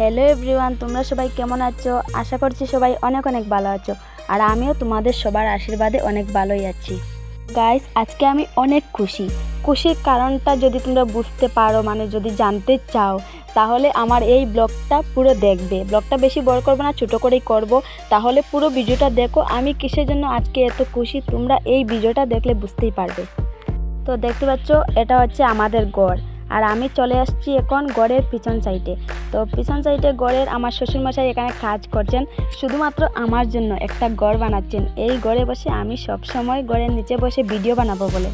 Hello everyone তোমরা সবাই কেমন আছো? আশা করছি সবাই অনেক অনেক ভালো আছো। আর আমিও তোমাদের সবার আশীর্বাদে অনেক ভালোই আছি। গাইস আজকে আমি অনেক খুশি। খুশির কারণটা যদি তোমরা বুঝতে পারো মানে যদি জানতে চাও, তাহলে আমার এই ব্লগটা পুরো দেখবে। ব্লগটা বেশি বড় করব না, ছোটো করেই করব। তাহলে পুরো ভিডিওটা দেখো, আমি কিসের জন্য আজকে এত খুশি, তোমরা এই ভিডিওটা দেখলে বুঝতেই পারবে। তো দেখতে পাচ্ছ, এটা হচ্ছে আমাদের গড় আর আমি চলে আসছি এখন গড়ের পিছন সাইডে তো পিছন সাইডে গড়ের আমার শ্বশুরমশাই এখানে কাজ করছেন, শুধুমাত্র আমার জন্য একটা গড় বানাচ্ছেন। এই গড়ে বসে আমি সব সময় গড়ের নিচে বসে ভিডিও বানাবো বলে।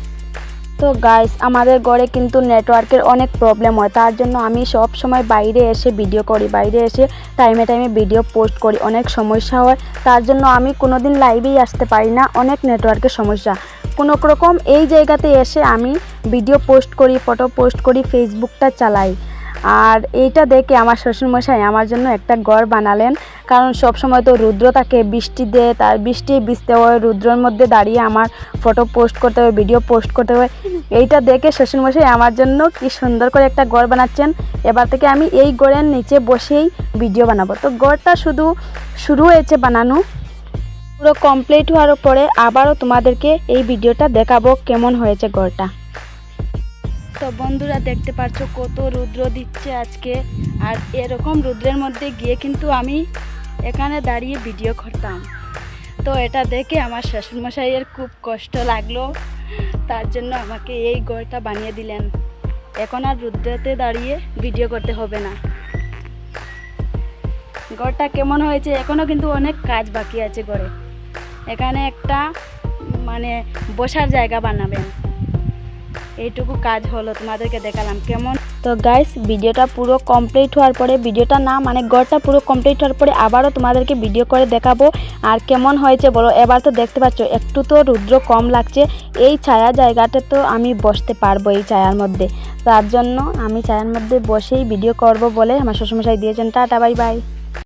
তো গাইস আমাদের গড়ে কিন্তু নেটওয়ার্কের অনেক প্রবলেম হয়, তার জন্য আমি সব সময় বাইরে এসে ভিডিও করি, বাইরে এসে টাইমে টাইমে ভিডিও পোস্ট করি, অনেক সমস্যা হয়। তার জন্য আমি কোনো দিন লাইভেই আসতে পারি না, অনেক নেটওয়ার্কের সমস্যা। কোনো রকম এই জায়গাতে এসে আমি ভিডিও পোস্ট করি, ফটো পোস্ট করি, ফেসবুকটা চালাই। আর এইটা দেখে আমার শ্বশুরমশাই আমার জন্য একটা ঘর বানালেন। কারণ সব সময় তো রুদ্র থাকে, বৃষ্টি দিয়ে তার বৃষ্টি ভিজতে হয়, রুদ্রর মধ্যে দাঁড়িয়ে আমার ফটো পোস্ট করতে হবে ভিডিও পোস্ট করতে হবে এইটা দেখে শ্বশুরমশাই আমার জন্য কি সুন্দর করে একটা ঘর বানাচ্ছেন। এবার থেকে আমি এই ঘরের নিচে বসেই ভিডিও বানাবো। তো ঘরটা শুধু, শুরু হয়েছে বানানো। পুরো কমপ্লিট হওয়ার পরে আবারও তোমাদেরকে এই ভিডিওটা দেখাবো কেমন হয়েছে ঘরটা। তো বন্ধুরা দেখতে পাচ্ছ কত রুদ্র দিচ্ছে আজকে। আর এরকম রুদ্রের মধ্যে গিয়ে কিন্তু আমি এখানে দাঁড়িয়ে ভিডিও করতাম। তো এটা দেখে আমার শ্বশুরমশাইয়ের খুব কষ্ট লাগল। তার জন্য আমাকে এই ঘরটা বানিয়ে দিলেন। এখন আর রুদ্রতে দাঁড়িয়ে ভিডিও করতে হবে না। ঘরটা কেমন হয়েছে? এখনও কিন্তু অনেক কাজ বাকি আছে ঘরে। এখানে একটা মানে বসার জায়গা বানাবেন। এইটুকু কাজ হলো, তোমাদেরকে দেখালাম কেমন। তো গাইস ভিডিওটা পুরো কমপ্লিট হওয়ার পরে, ভিডিওটা না মানে ঘরটা পুরো কমপ্লিট হওয়ার পরে আবারও তোমাদেরকে ভিডিও করে দেখাবো। আর কেমন হয়েছে বলো, এবার তো দেখতে পাচ্ছ, একটু তো রুদ্র কম লাগছে। এই ছায়া জায়গাটা তো আমি বসতে পারব এই ছায়ার মধ্যে। তার জন্য আমি ছায়ার মধ্যে বসেই ভিডিও করব বলে আমার শ্বশুরমশাই দিয়েছেন। Tata bye bye